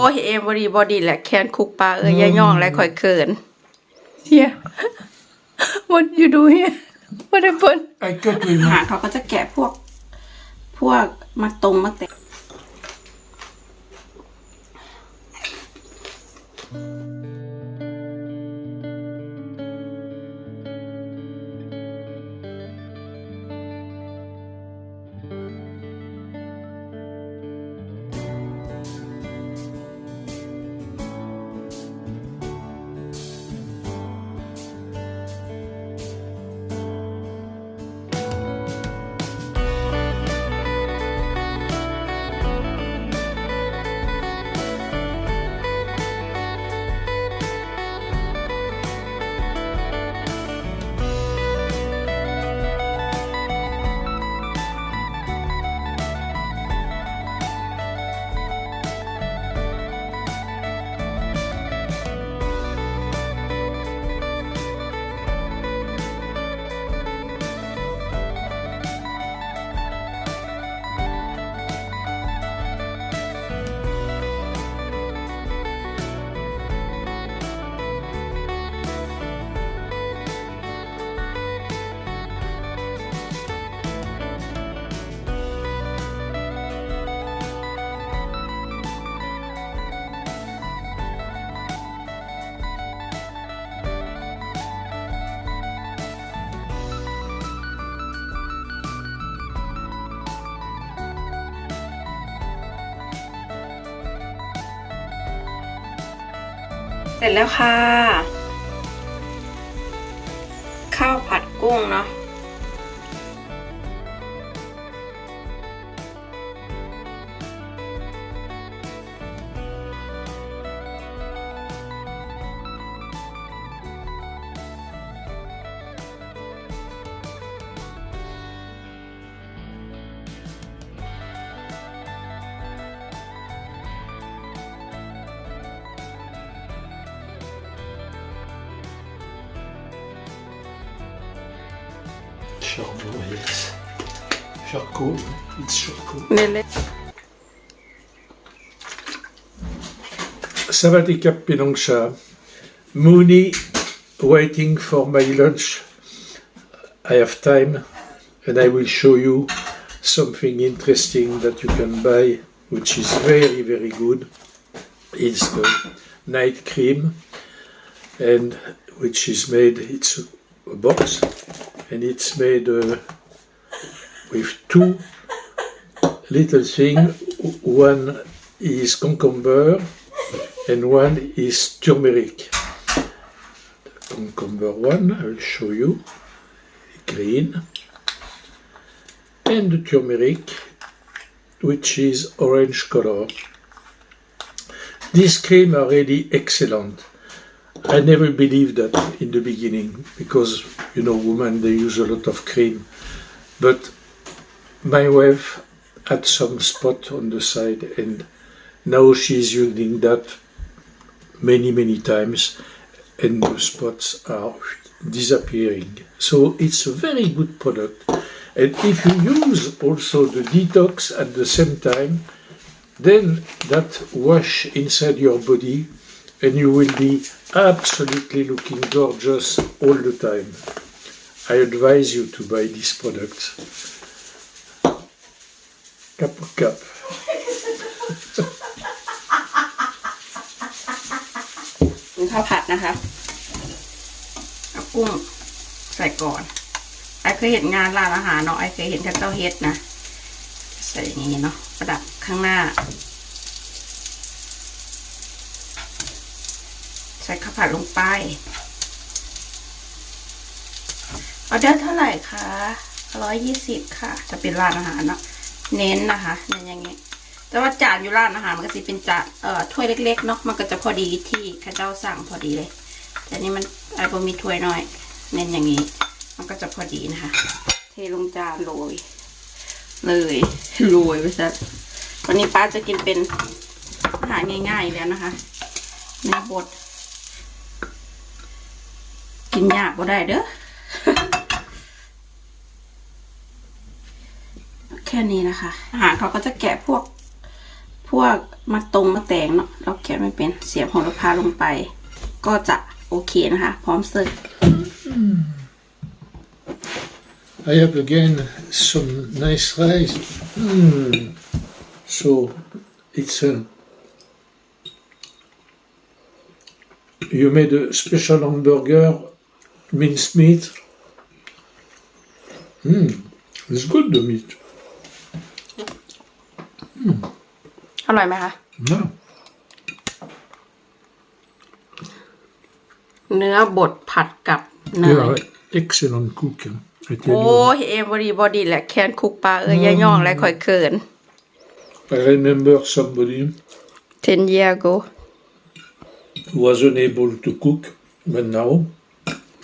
โอ้ยเอ็มบอดีบอดีแหละแคนคุกปลาเอ้ยอย่าย่องและข่อยเขิน Yeah. what you do here? What happened? I cut with หา my เขาก็จะแกะพวก พวกมักตรงมักแต่ เสร็จแล้วค่ะ ข้าวผัดกุ้งเนาะ Charcoal, yes. Charcoal, it's charcoal. Nelle... Savadikap Pinongsha. Mooney waiting for my lunch. I have time and I will show you something interesting that you can buy which is very very good. It's the night cream and which is made it's box and it's made uh, with two little things. One is cucumber and one is turmeric. The cucumber one, I will show you, green, and the turmeric, which is orange color. These cream are really excellent. I never believed that in the beginning because you know women they use a lot of cream, but my wife had some spot on the side and now she's using that many many times and the spots are disappearing. So it's a very good product. And if you use also the detox at the same time then that wash inside your body and you will be absolutely looking gorgeous all the time i advise you to buy these products cap cap เป็นข้าวผัดนะคะเอากุ้งใส่ก่อน ไอเคยเห็นงานร้านอาหารเนาะ ไอเคยเห็นแต่เต้าเฮ็ดนะ ใส่อย่างนี้เนาะ ประดับข้างหน้า ส่ข้าวผัดลงไปออเดอร์เท่าไหร่คะร้อยยี่สิบค่ะ จะเป็นร้านอาหารเนาะเน้นนะคะเน้นอย่างนี้แต่ว่าจานอยู่ร้านอาหารมันก็จะเป็นจานเอ่อถ้วยเล็กๆเนาะมันก็จะพอดีที่ข้าเจ้าสั่งพอดีเลย แต่นี่มันไอ้บมีถ้วยน้อย เน้นอย่างนี้มันก็จะพอดีนะคะ เทลงจานโรยเลยโรยไปซะวันนี้ป้าจะกินเป็นอาหารง่ายๆแล้วนะคะในบท กินยากก็ได้เด้อแค่นี้นะคะอาหารเขาก็จะแกะพวก พวกมาตรงมาแตงเนาะเราแกะไม่เป็นเสียบโหระพาลงไป ก็จะโอเคนะคะ พร้อมเสิร์ฟ I have again some nice rice. Mm. So it's a. You made a special hamburger, minced meat. Mm. It's good the meat. อร่อยไหมคะ No. เนื้อบดผัดกับเนย You are excellent cook. eh, I tell โอ้ยเอมบอดีบอดีแหละแคนคุกปลาเอ้ยย่าย่องและข่อยเขิน you. I remember somebody 10 year ago who was unable to cook, but now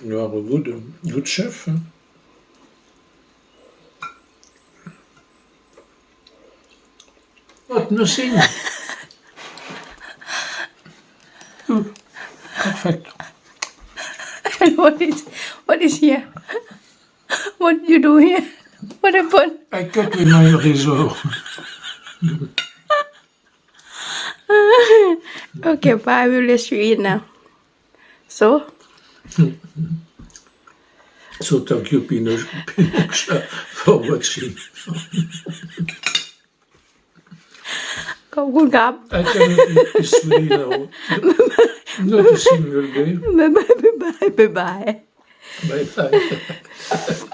you are a good, good chef. eh? What, nothing? Perfect. And what is what is here? What you do here? What happened? I cut with my razor. Okay bye I will let you eat now so Co takiego Pinocchia wołaczymy. Kavga kap. Ismini na ho. No, to si mi Bye bye. Bye bye. Bye bye.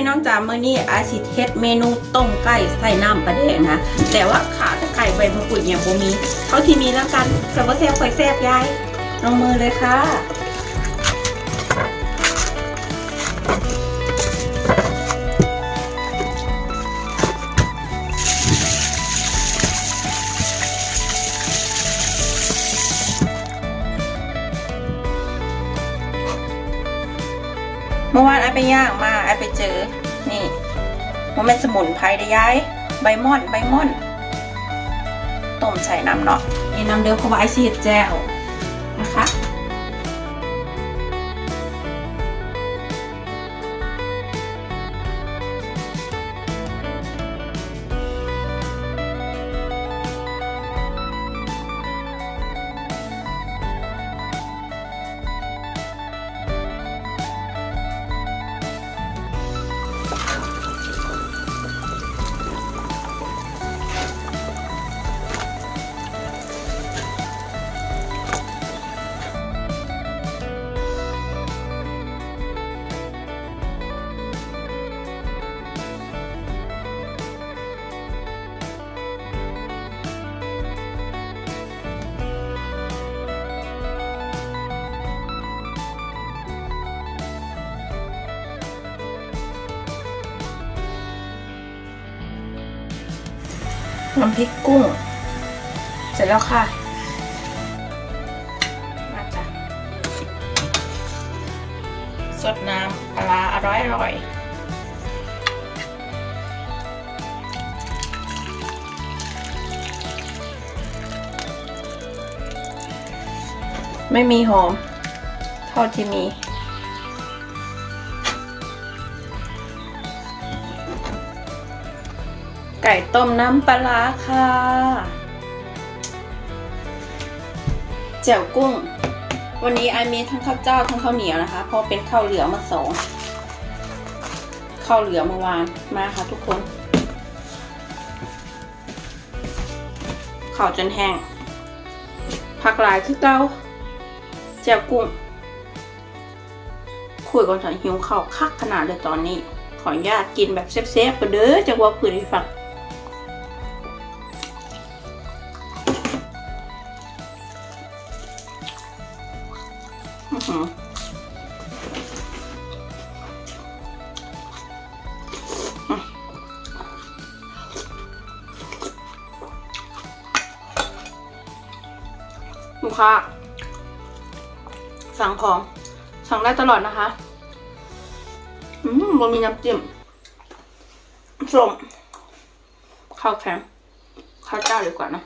พี่น้องจ๋ามื้อนี้อาชิเฮ็ดเมนูต้มไก่ใส่น้ำปลาแดงนะ แต่ว่าขาตะไก่ใบมะกรูดเนี่ยบ่มีเขาที่มีแล้วกันแต่ว่าแซ่บคอยแซ่บยายลงมือเลยค่ะ ไอไปย่างมาไอไปเจอ นี่มันเป็นสมุนไพรได้ย้าย ใบม่อน ใบม่อน ต้มใส่น้ำเนาะนี่น้ำเดือดเพราะว่าไอซีดแจ่ว น้ำพริกกุ้ง เสร็จแล้วค่ะ มาจ้ะสดน้ำปลาอร่อยอร่อยไม่มีหอม เท่าที่มี ก่ต้มน้ำปลาค่ะ แจ่วกุ้ง วันนี้ไอมีทั้งข้าวเจ้าทั้งข้าวเหนียวนะคะ เพราะเป็นข้าวเหลือมาสองข้าวเหลือเมื่อวานมาค่ะทุกคนข้าวจนแห้งผักหลายคือเก้าแจ่วกุ้งคุยก่อนถึงหิวข้าวคักขนาดเลยตอนนี้ขออนุญาตกินแบบเซฟๆกันเด้อจากว่าพื้นให้ ค้า สั่งของ สั่งได้ตลอดนะคะ อืมมันมีน้ำจิ้มส้มข้าวแข็งข้าวเจ้าดีกว่านะ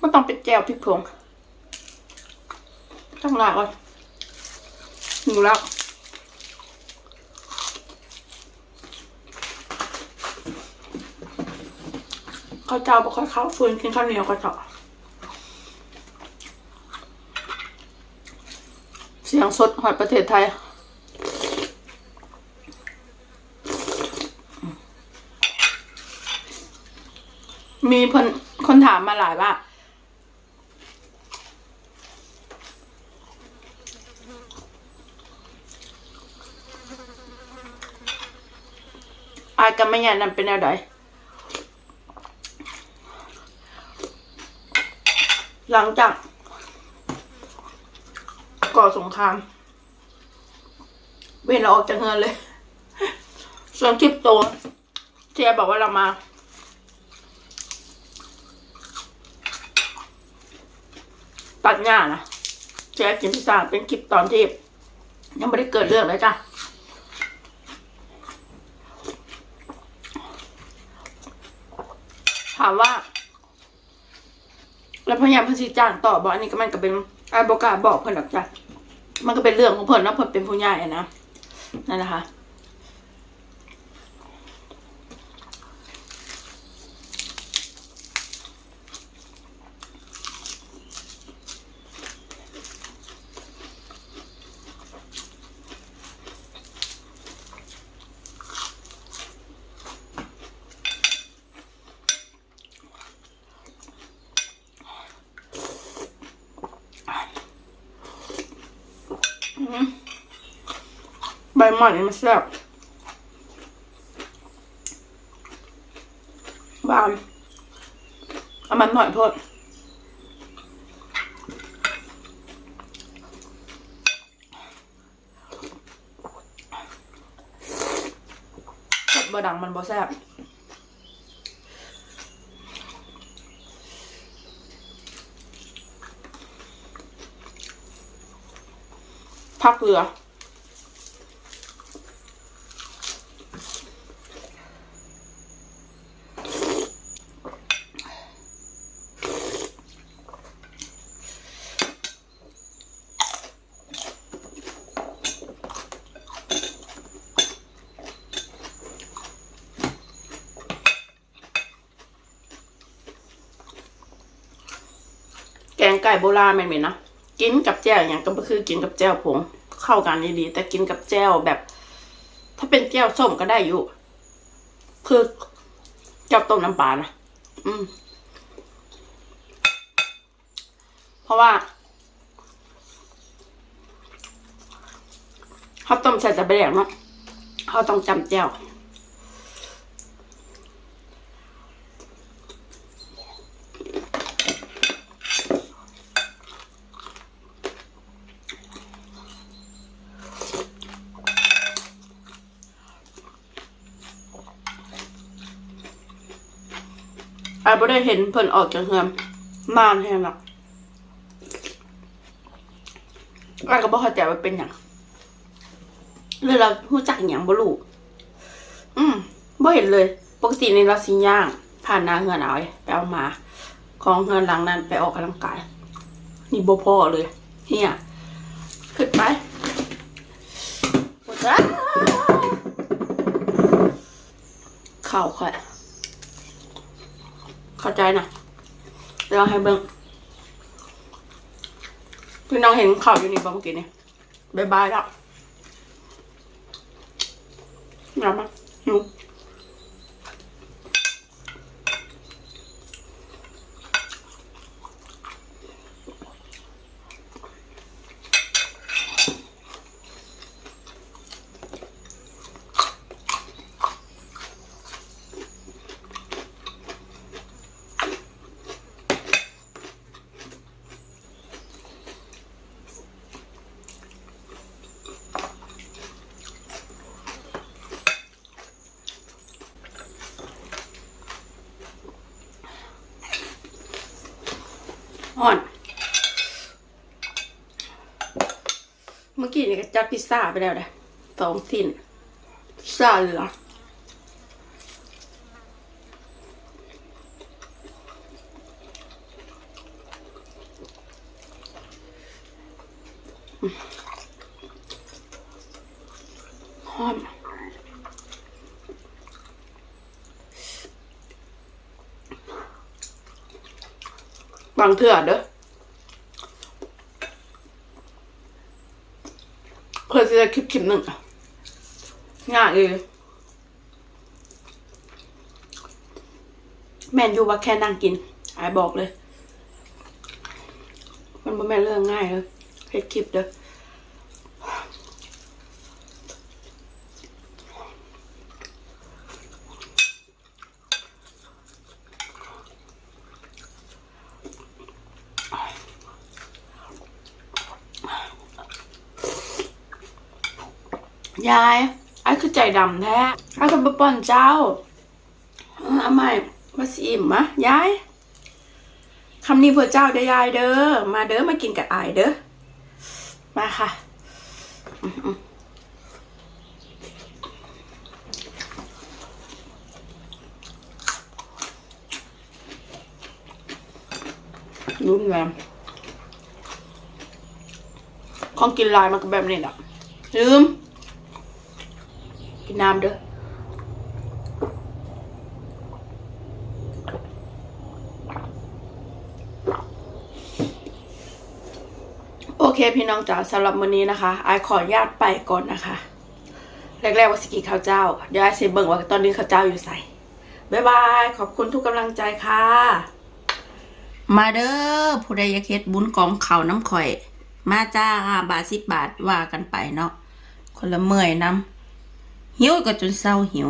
ก็ ต้องเป็นแจวพริกผงต้องลาก่อนหิวแล้วข้าวเจ้าบ่ค่อยเข้าฟืนกินข้าวเหนียวก็เถอะเสียงสดหอดประเทศไทย มีคนคนถามมาหลายว่า อาย กับแม่ยานั่นเป็นแนวใดหลังจาก ก่อสงคราม เว้นเราออกจากเงินเลย ส่วนคลิปโตที่แอบอกว่าเรามา ตัดหญ้านะแจ๊กินพิซซ่าเป็นคลิปตอนที่ยังไม่ได้เกิดเรื่องเลยจ้ะามว่า แล้วพยายามเพิ่นสิจ้างต่อบอกอันนี้ก็มันก็เป็นอาบอกาบอกเพื่อนหรอกจ้ะมันก็เป็นเรื่องของเพื่อนเนาะเพื่อนเป็นผู้ใหญ่นะนั่นนะคะ หม่อนนี่มันแซ่บหวานเอามันหน่อยโทษสดบดังมันบ่แซ่บพักเรือ ไก่โบราณแม่นๆนะกินกับแจ่วอย่างก็คือกินกับแจ่วผงเข้ากันดีๆแต่กินกับแจ่วแบบ ถ้าเป็นแจ่วส้มก็ได้อยู่ คือแจ่วต้มน้ำปลานะอืม เพราะว่าเขาต้มใส่แต่ใบแดงเนาะเขาต้องจำแจ่ว ไอ้บ่ได้เห็นเพิ่นออกจากเฮือนนานแฮงหรอกไอ้ก็บ่เข้าใจว่าเป็นหยังเลยเรารู้จักหยังบลูอืมบ่เห็นเลย ปกติในเราสิย่าง ผ่านน้าเฮือนเอาไปเอามา ของเฮือนหลังนั้นไปออกกำลังกาย นี่บ่พอเลยเฮียขึ้นไปปวดจ้าเข่าค่อย เข้าใจนะเดี๋ยวให้เบิ้งพี่น้องเห็นข่าวอยู่นี่บ้างเมื่อกี้นี่บายบายแล้วอย่ามาหิวอ่ เมื่อกี้เนี่ยก็จัดพิซซ่าไปแล้วนะสองสิ้นพิซซ่าเหลือหอมบางเถื่อเด้อ เคยจะคลิปคลิปหนึ่งอะง่ายเลยแมนยูว่าแค่นั่งกินไอ้บอกเลย มันไม่แม่นเรื่องง่ายเลยเฮ็ดคลิปเด้อ ยายไอ้คือใจดำแท้ไอ้คือป้อนเจ้าเออเอาใหม่มาสิอิ่มมะยายคำนี้เพื่อเจ้าเด้ยายเด้อมาเด้อมากินกับไอเด้อมาค่ะรุ่นแรมของกินลายมันก็แบบนี้แหละลืม น้ำเด้อโอเคพี่น้องจ๋าสำหรับวันนี้นะคะไอขออนุญาตไปก่อนนะคะ แรกๆว่าสกิข้าวเจ้า เดี๋ยวไอายเซเบิ่งว่าตอนนี้ข้าวเจ้าอยู่ใส่บ๊ายบาย ขอบคุณทุกกำลังใจค่ะ มาเด้อผู้ใดอยากเฮ็ดบุญกองเขาน้ำข่อย มาจ้าห้าบาทสิบบาทว่ากันไปเนาะคนละเมื่อยน้ำ หิวก็จนเศร้าหิว